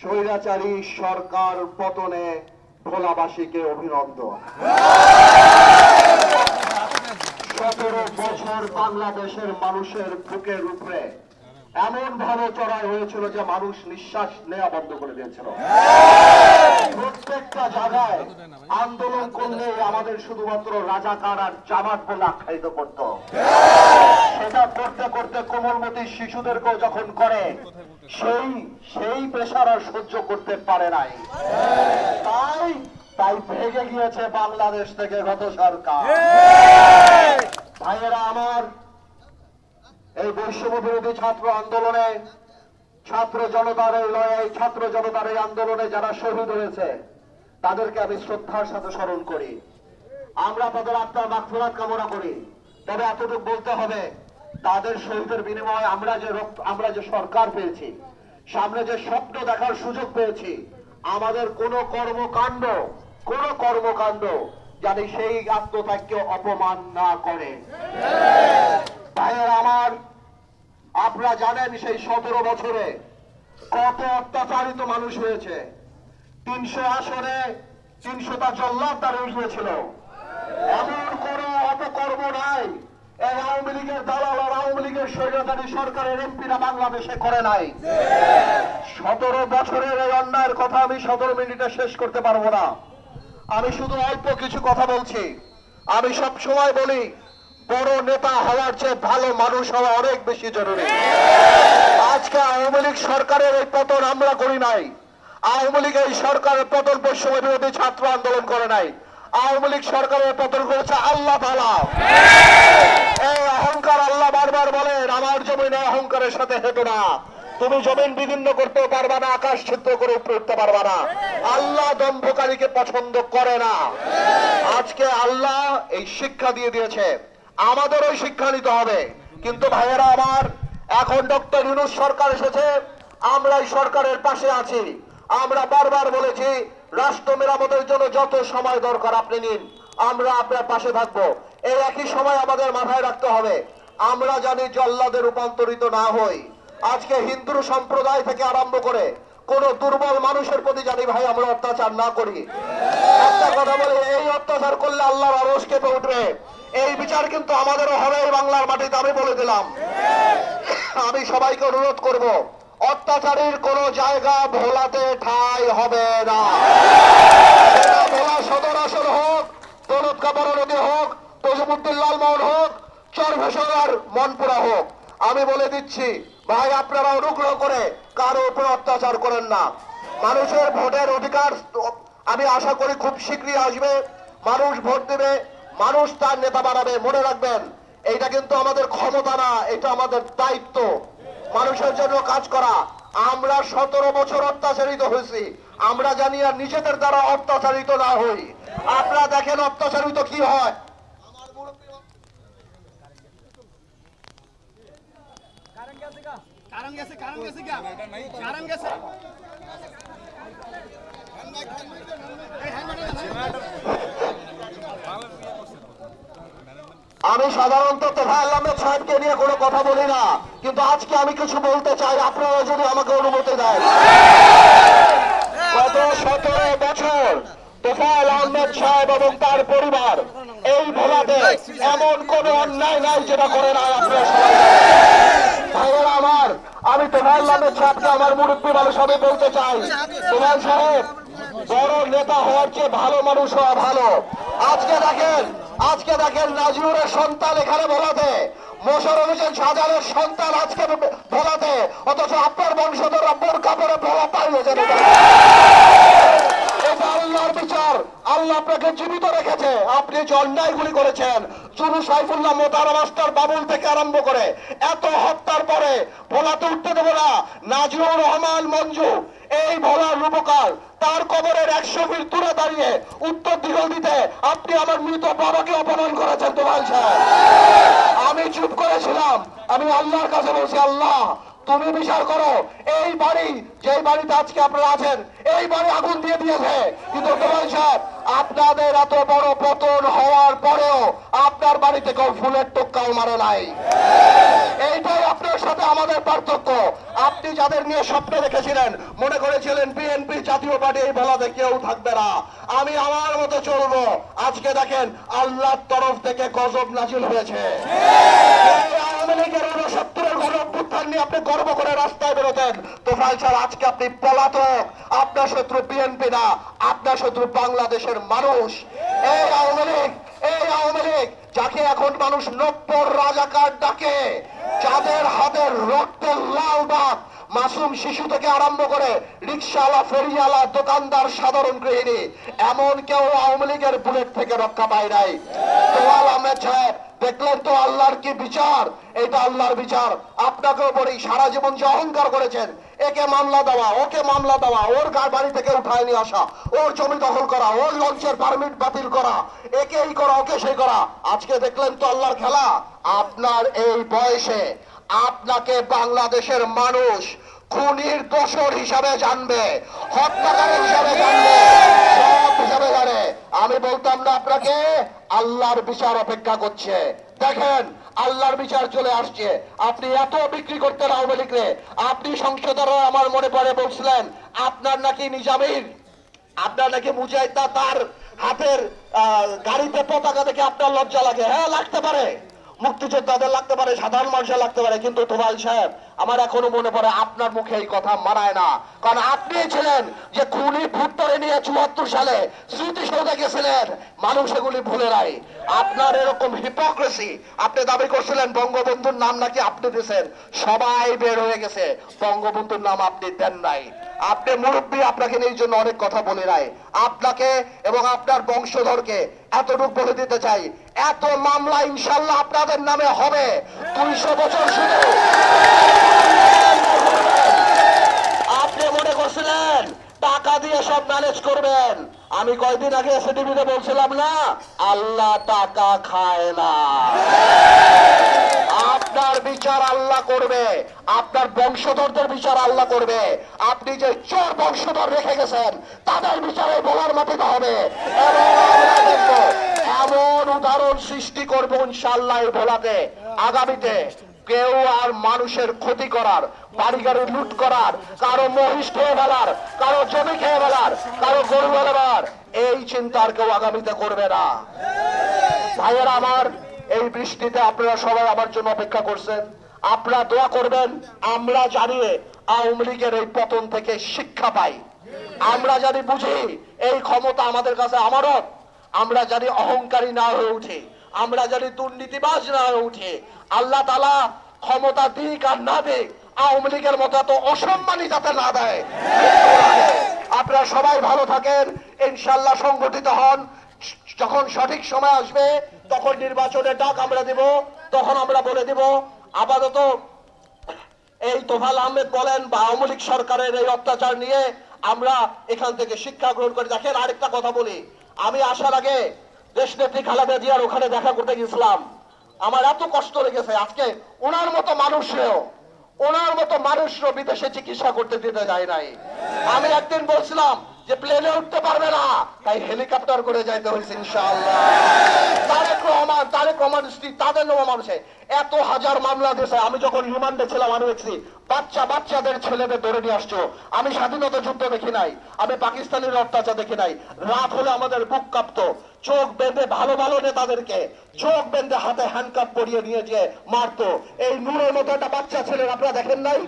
স্বৈরাচারী সরকার পতনে ভোলাবাসীকে অভিনন্দন। সতেরো বছর বাংলাদেশের মানুষের বুকের উপরে এমন ভাবে চড়াই হয়েছিল যে মানুষ নিঃশ্বাস নেওয়া বন্ধ করে দিয়েছিল। জায়গায় আন্দোলন করলে আমাদের শুধুমাত্র রাজাকার আর জামাত বলে আখ্যায়িত করত। সেটা করতে করতে কোমলমতি শিশুদেরকেও যখন করে, সেই সেই প্রেশার আর সহ্য করতে পারে নাই। তাই তাই ভেঙে গিয়েছে বাংলাদেশ থেকে গত সরকার। ভাইয়েরা আমার, এই বৈষম্য বিরোধী ছাত্র আন্দোলনে ছাত্র জনতার এই লড়াই, ছাত্র জনতার এই আন্দোলনে যারা শহীদ হয়েছে তাদেরকে আমি শ্রদ্ধার সাথে স্মরণ করি। আমরা তাদের আত্মার মাগফিরাত কামনা করি। তবে এতটুকু বলতে হবে, তাদের শহীদের বিনিময়ে আমরা যে আমরা যে সরকার পেয়েছি, সামনে যে স্বপ্ন দেখার সুযোগ পেয়েছি, আমাদের কোন কর্মকাণ্ড কোন কর্মকাণ্ড যাতে সেই আত্মত্যাগকে অপমান না করে। আমার, আপনারা জানেন সেই সতেরো বছরে কত অত্যাচারিত মানুষ হয়েছে। তিনশো আসনে তিনশোটা জল্লাদ তার উঠিয়েছিল এমন কোন অপকর্ম নাই। এই আওয়ামী লীগের দালাল আর আওয়ামী লীগের স্বৈরাচারী সরকারের এমপিরা বাংলাদেশে করে নাই। সতেরো বছরের এই অন্যায়ের কথা আমি সতেরো মিনিটে শেষ করতে পারব না। আমি শুধু অল্প কিছু কথা বলছি। আমি সব সময় বলি, বড় নেতা হওয়ার চেয়ে ভালো মানুষ হওয়া অনেক বেশি জরুরি। আজকে আওয়ামী লীগ সরকারের এই পতন আমরা করি নাই। আওয়ামী লীগ এই সরকারের পতন বৈষম্য বিরোধী ছাত্র আন্দোলন করে নাই। আওয়ামী লীগ সরকারের পতন করেছে আল্লাহ তালা এই অহংকার আল্লাহ বারবার বলেন, আমার জমিনে অহংকারের সাথে হেঁটো না। তুমি জমিন বিভিন্ন করতে পারবা না, আকাশ ছিদ্র করে উপরে উঠতে পারবা না। আল্লাহ দম্ভকারীকে পছন্দ করে না। আজকে আল্লাহ এই শিক্ষা দিয়ে দিয়েছে। আমাদেরও শিক্ষা নিতে হবে। কিন্তু ভাইয়েরা আমার, এখন ডক্টর ইউনুস সরকার এসেছে আমরা এই সরকারের পাশে আছি। আমরা বারবার বলেছি, রাষ্ট্র মেরামতের জন্য যত সময় দরকার আপনি নিন। আমরা আপনার পাশে থাকব। এই একই সময় আমাদের মাথায় রাখতে হবে। আমরা জানি জল্লাদে রূপান্তরিত না হই। আজকে হিন্দু সম্প্রদায় থেকে আরম্ভ করে কোন দুর্বল মানুষের প্রতি জানি ভাই আমরা অত্যাচার না করি। একটা কথা বলে, এই অত্যাচার করলে আল্লাহর আরস কেঁপে উঠবে। এই বিচার কিন্তু আমাদেরও হবে বাংলার মাটিতে, আমি বলে দিলাম। আমি সবাইকে অনুরোধ করব অত্যাচারীর কোন জায়গা ভোলাতে ঠাই হবে না। ভোলা সদর আসন হোক, দৌলত কাপড় নদী হোক, তজুমুদ্দিন লালমোহন হোক চরভেশন আর মনপুরা হোক। আমি বলে দিচ্ছি, ভাই, আপনারা অনুগ্রহ করে কারও উপর অত্যাচার করেন না। মানুষের ভোটের অধিকার, আমি আশা করি খুব শীঘ্রই আসবে। মানুষ ভোট দেবে, মানুষ তার নেতা বানাবে, মনে রাখবেন। এইটা কিন্তু আমাদের ক্ষমতা না, এটা আমাদের দায়িত্ব। মানুষের জন্য কাজ করা। আমরা সতেরো বছর অত্যাচারিত হয়েছি। আমরা জানি আর নিজেদের দ্বারা অত্যাচারিত না হই। আপনারা দেখেন অত্যাচারিত কি হয়। কারণ গেছে কারণ গেছে কারণ গেছে আমি সাধারণত তোফা আহমেদ সাহেবকে নিয়ে কোনো কথা বলি না। কিন্তু আজকে আমি কিছু বলতে চাই, আপনারা যদি আমাকে অনুমতি দেন। গত সতেরো বছর তোফায়েল আহমেদ সাহেব এবং তার পরিবার এই ভোলাতে এমন কোন অন্যায় নাই যেটা করে নাই আপনারা আমার, আমি তোফায়েল আহমেদ সাহেবকে আমার মুরব্বী মানুষ সবাই বলতে চাই। তোফায়েল সাহেব, বড় নেতা হওয়ার চেয়ে ভালো মানুষ হওয়া ভালো। আজকে দেখেন আজকে দেখেন নাজিউরের সন্তান এখানে ভোলাতে মোশারফ হোসেন শাহজাহানের সন্তান আজকে ভোলাতে অথচ আপনার বংশধর বোর কাপড়ে ভোলা আল্লাহর বিচার। আল্লাহ আপনাকে জীবিত রেখেছে। আপনি যে অন্যায়গুলি করেছেন সাইফুল্লাহ থেকে আরম্ভ করে, এত পরে ভোলাতে উঠতে না। রহমান মঞ্জু এই ভোলার রূপকার, তার কবরের একশো ফিট তুলে দাঁড়িয়ে উত্তর দিগল দিতে আপনি আমার মৃত বাবাকে অপমান করেছেন তোমার আমি চুপ করেছিলাম। আমি আল্লাহর কাছে বলছি, আল্লাহ তুমি বিচার করো। এই বাড়ি, যেই বাড়িতে আজকে আপনারা আছেন, এই বাড়ি আগুন দিয়ে দিয়েছে। কিন্তু আপনাদের এত বড় পতন হওয়ার পরেও আপনার বাড়িতে কেউ ফুলের টোক্কাও মারে নাই। এইটাই আপনার সাথে আমাদের পার্থক্য। আপনি যাদের নিয়ে স্বপ্ন দেখেছিলেন, মনে করেছিলেন বিএনপি জাতীয় পার্টি এই বেলাতে কেউ থাকবে না। আমি আমার মতো চলবো। আজকে দেখেন, আল্লাহর তরফ থেকে গজব নাজিল হয়েছে। নিয়ে আপনি গর্ব করে রাস্তায় বেরোতেন। তোফাল স্যার, আজকে আপনি পলাতক। আপনার শত্রু বিএনপি না, আপনার শত্রু বাংলাদেশের মানুষ। এই আওয়ামী লীগ, এই আওয়ামী লীগ, যাকে এখন মানুষ নব্বর রাজাকার ডাকে, যাদের হাতের রক্তের লাল বাপ মাসুম শিশু থেকে আরম্ভ করে রিক্সাওয়ালা, ফেরিওয়ালা, দোকানদার, সাধারণ গৃহিণী, এমন কেউ আওয়ামী লীগের বুলেট থেকে রক্ষা পায় নাই। তোয়াল আহমেদ সাহেব, দেখলেন তো আল্লাহর কি বিচার? এটা আল্লাহর বিচার। আপনাকেও বলি, সারা জীবন যে অহংকার করেছেন, একে মামলা দেওয়া, ওকে মামলা দেওয়া, ওর বাড়ি থেকে উঠায় নিয়ে আসা, ওর জমি দখল করা, ওর লঞ্চের পারমিট বাতিল করা একে এই করা, ওকে সেই করা। আজকে দেখলেন তো আল্লাহর খেলা। আপনার এই বয়সে আপনাকে বাংলাদেশের মানুষ খুনির দোষর হিসাবে জানবে, হত্যাকারী হিসাবে জানবে সব হিসাবে জানে। আমি বলতাম না আপনাকে, আল্লাহর বিচার অপেক্ষা করছে। দেখেন, আল্লাহর বিচার চলে আসছে। আপনি এত বিক্রি করতেন আওয়ামী লীগরে। আপনি সংসদের আমার মনে পড়ে বলছিলেন, আপনার নাকি নিজামীর, আপনার নাকি মুজাহিদা তার হাতের গাড়িতে পতাকা দেখে আপনার লজ্জা লাগে। হ্যাঁ লাগতে পারে। মুক্তিযোদ্ধাদের লাগতে পারে, সাধারণ মানুষের লাগতে পারে। কিন্তু তোমাল সাহেব আমার এখনও মনে পড়ে আপনার মুখে এই কথা মানায় না। কারণ আপনি ছিলেন যে খুনি ভুট্টরে নিয়ে চুয়াত্তর সালে স্মৃতিসৌধে গেছিলেন। মানুষ এগুলি ভুলে নাই। আপনার এরকম হিপোক্রেসি আপনি দাবি করছিলেন বঙ্গবন্ধুর নাম নাকি আপনি দিয়েছেন। সবাই বের হয়ে গেছে। বঙ্গবন্ধুর নাম আপনি দেন নাই। আপনি মুরব্বী, আপনাকে নিয়ে জন্য অনেক কথা বলে নাই। আপনাকে এবং আপনার বংশধরকে এতটুকু বলে দিতে চাই। এত মামলা ইনশাল্লাহ আপনাদের নামে হবে। দুইশো বছর শুধু। করছিলেন টাকা দিয়ে সব ম্যানেজ করবেন। আমি কয়দিন আগে এসএডিবিতে বলছিলাম না, আল্লাহ টাকা খায় না। আপনার বিচার আল্লাহ করবে, আপনার বংশধরদের বিচার আল্লাহ করবে। আপনি যে চোর বংশধর রেখে গেছেন, তাদের বিচারে বলার মাটিতে হবে। এমন উদাহরণ সৃষ্টি করব ইনশাল্লাহ ভোলাতে আগামীতে। কেউ আর মানুষের ক্ষতি করার বাড়ি গাড়ি লুট করার, কারও মহিষ খেয়ে ফেলার, কারও জমি খেয়ে ফেলার, কারও গরু ফেলার এই চিন্তা আর কেউ আগামীতে করবে না। ভাইয়েরা আমার, এই বৃষ্টিতে আপনারা সবাই আমার জন্য অপেক্ষা করছেন। আপনারা দোয়া করবেন, আমরা জানিয়ে আওয়ামী লীগের এই পতন থেকে শিক্ষা পাই। আমরা জানি বুঝি এই ক্ষমতা আমাদের কাছে আমারত আমরা জানি অহংকারী না হয়ে উঠি। আমরা জানি দুর্নীতিবাজ না উঠি। আল্লাহ তালা ক্ষমতা দিক আর না দিক, আওয়ামী লীগের মতো এত অসম্মানী যাতে না দেয়। আপনারা সবাই ভালো থাকেন ইনশাল্লাহ সংগঠিত হন। যখন সঠিক সময় আসবে, তখন নির্বাচনের ডাক আমরা দেব, তখন আমরা বলে দিব, আপাতত এই তোফাল আহমেদ বলেন বা আওয়ামী লীগ সরকারের এই অত্যাচার নিয়ে আমরা এখান থেকে শিক্ষা গ্রহণ করে। দেখেন আরেকটা কথা বলি। আমি আসার আগে দেশ নেত্রী খালেদা জিয়ার ওখানে দেখা করতে গেছিলাম। আমার এত কষ্ট লেগেছে, আজকে ওনার মতো মানুষেও, ওনার মতো মানুষও বিদেশে চিকিৎসা করতে দিতে যায় নাই। আমি একদিন বলছিলাম যে প্লেনে উঠতে পারবে না তাই হেলিকপ্টার করে যাইতে হয়েছে ইনশাআল্লাহ। তারেক রহমান তারেক রহমান স্ত্রী তাদের নব মানুষে। এত হাজার মামলা দিয়েছে। আমি যখন রিমান্ডে ছিলাম আমি দেখছি বাচ্চা বাচ্চাদের ছেলেদের ধরে নিয়ে আসছো। আমি স্বাধীনতা যুদ্ধ দেখি নাই আমি পাকিস্তানের অত্যাচার দেখি নাই। রাত হলে আমাদের বুক কাঁপতো। চোখ বেঁধে ভালো ভালো নেতাদেরকে চোখ বেঁধে হাতে হ্যান্ডকাপ পরিয়ে নিয়ে যে মারতো। এই নূরের মতো একটা বাচ্চা ছেলের আপনারা দেখেন নাই?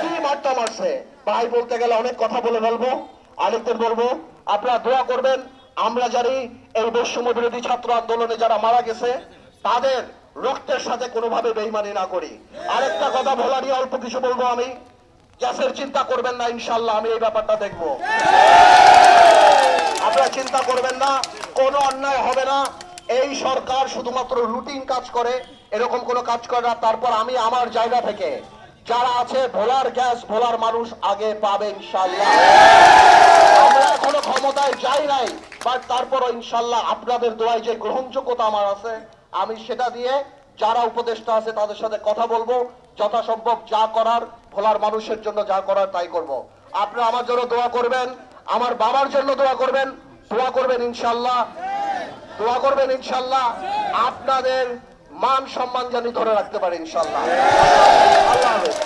কি মারটা মারছে ভাই বলতে গেলে অনেক কথা বলে ফেলব। আরেকদিন বলব, আপনারা দোয়া করবেন, আমরা জানি এই বৈষম্য বিরোধী ছাত্র আন্দোলনে যারা মারা গেছে, তাদের রক্তের সাথে কোনোভাবে বেইমানি না করি। আরেকটা কথা বলা নিয়ে অল্প কিছু বলব আমি। গ্যাসের চিন্তা করবেন না ইনশাল্লাহ আমি এই ব্যাপারটা দেখব। আপনারা চিন্তা করবেন না, কোনো অন্যায় হবে না। এই সরকার শুধুমাত্র রুটিন কাজ করে, এরকম কোনো কাজ করে না, তারপর আমি আমার জায়গা থেকে যারা আছে, ভোলার গ্যাস, ভোলার মানুষ আগে পাবে ইনশাল্লাহ আমরা এখনও ক্ষমতায় যাই নাই বাট তারপর ইনশাল্লাহ আপনাদের দোয়ায় যে গ্রহণযোগ্যতা আমার আছে, আমি সেটা দিয়ে যারা উপদেষ্টা আছে তাদের সাথে কথা বলব, যথাসম্ভব যা করার, ভোলার মানুষের জন্য যা করার তাই করব। আপনারা আমার জন্য দোয়া করবেন, আমার বাবার জন্য দোয়া করবেন দোয়া করবেন ইনশাল্লাহ দোয়া করবেন ইনশাল্লাহ আপনাদের মান সম্মান জানি ধরে রাখতে পারে ইনশাল্লাহ আল্লাহ হাফেজ।